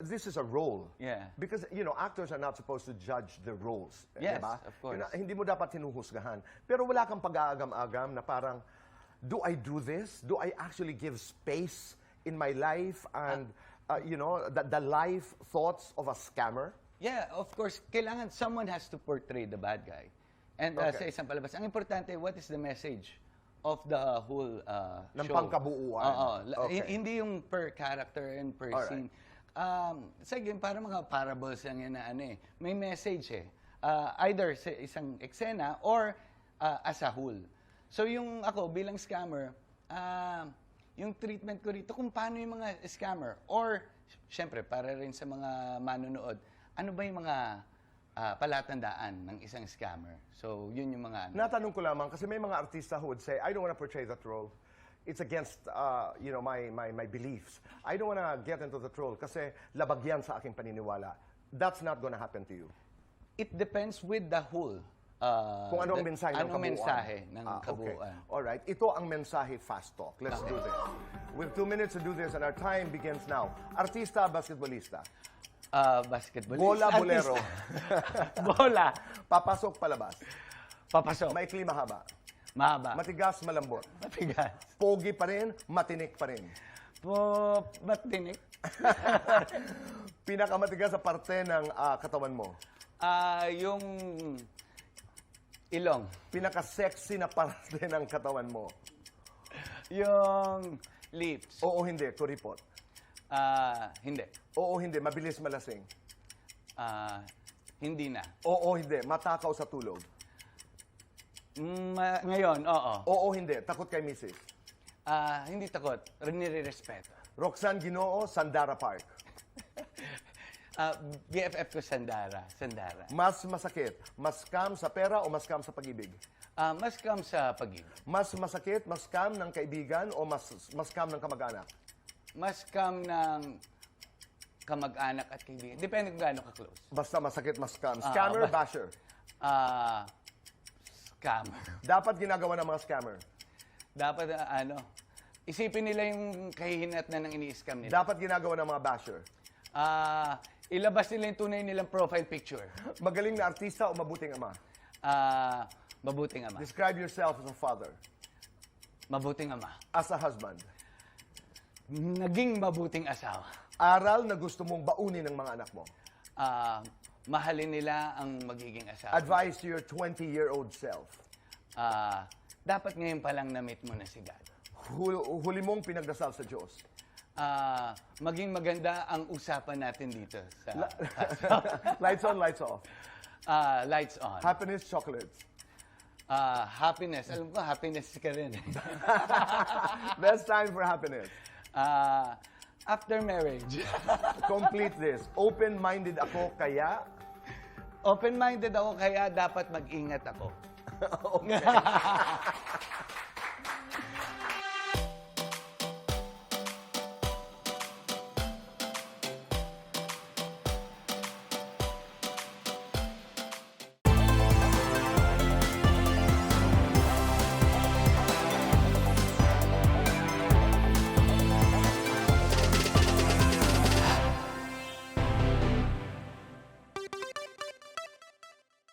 this is a role. Yeah. Because, you know, actors are not supposed to judge the roles. Yes, di ba? of course. Yun hindi mo dapat hinuhusgahan. Pero wala kang pag-aagam-agam na parang, do I do this? Do I actually give space in my life and, uh, you know, the, the life thoughts of a scammer? Yeah, of course, kailangan someone has to portray the bad guy. And uh, Okay. sa isang palabas, ang importante, what is the message of the whole uh, Ng show? pangkabuuan. Oo. La- Okay. hin- Hindi yung per character and per Alright. scene. Um, sige, para mga parables lang yan na ano eh. May message eh. Uh, either sa isang eksena or uh, as a whole. So yung ako bilang scammer, uh, yung treatment ko rito kung paano yung mga scammer or syempre para rin sa mga manonood, ano ba yung mga ah, palatandaan ng isang scammer? So yun yung mga ano. Natanong ko lamang, kasi may mga artista who would say, I don't want to portray that role. It's against, uh, you know, my, my, my beliefs. I don't want to get into that role kasi labag yan sa aking paniniwala. That's not gonna happen to you. It depends with the whole. ah, Kung ano ang the- mensahe ng kabuuan. mensahe ng Ah, okay. kabuuan. Alright, ito ang mensahe fast talk. Let's do this. We have two minutes to do this and our time begins now. Artista, basketballista. Ah, basketball. Bola, bolero. Bola. Papasok, palabas. Papasok. Maikli, mahaba. Mahaba. Matigas, malambot. Matigas. Pogi pa rin, matinik pa rin. Po, matinik. Pinakamatigas sa parte ng ah, katawan mo. Ah, yung ilong. Pinaka-sexy na parte ng katawan mo. Yung lips. Oo, hindi, kuripot. Ah, hindi. Oo, hindi, mabilis malasing. Ah, hindi na. Oo, hindi, matakaw sa tulog. Mm, ma- ngayon, oo. Oo, hindi, takot kay misis. Ah, hindi takot. Nire-respeto. Roxanne Ginoo, Sandara Park. Ah, BFF ko Sandara. Sandara. Mas masakit, mas scam sa pera o mas scam sa pag-ibig? Ah, mas kam sa pag-ibig. Mas masakit, mas scam ng kaibigan o mas, mas scam ng kamag-anak? Mas kam ng kamag-anak at kaibigan. Depende kung gaano ka-close. Basta masakit, mas scam. Scammer, ba- basher. Ah, scammer. Dapat ginagawa ng mga scammer. Dapat, ah, ano, isipin nila yung kahihinat na ng ini-scam nila. Dapat ginagawa ng mga basher. Ah, ilabas nila yung tunay nilang profile picture. Magaling na artista o mabuting ama? Ah, mabuting ama. Describe yourself as a father, Mabuting ama. as a husband. Naging mabuting asawa. Aral na gusto mong baunin ng mga anak mo. Ah, mahalin nila ang magiging asawa. Advice to your 20-year-old self. Ah, dapat ngayon pa lang na-meet mo na si God. Hul- huli mong pinagdasal sa Diyos. Ah, maging maganda ang usapan natin dito sa lights on, lights off. Ah, lights on. Happiness, chocolates. Ah, happiness. Alam ko, happiness ka rin. eh. Best time for happiness. Ah, after marriage. Complete this. Open-minded ako, kaya... Open-minded ako, kaya dapat mag-ingat ako. okay.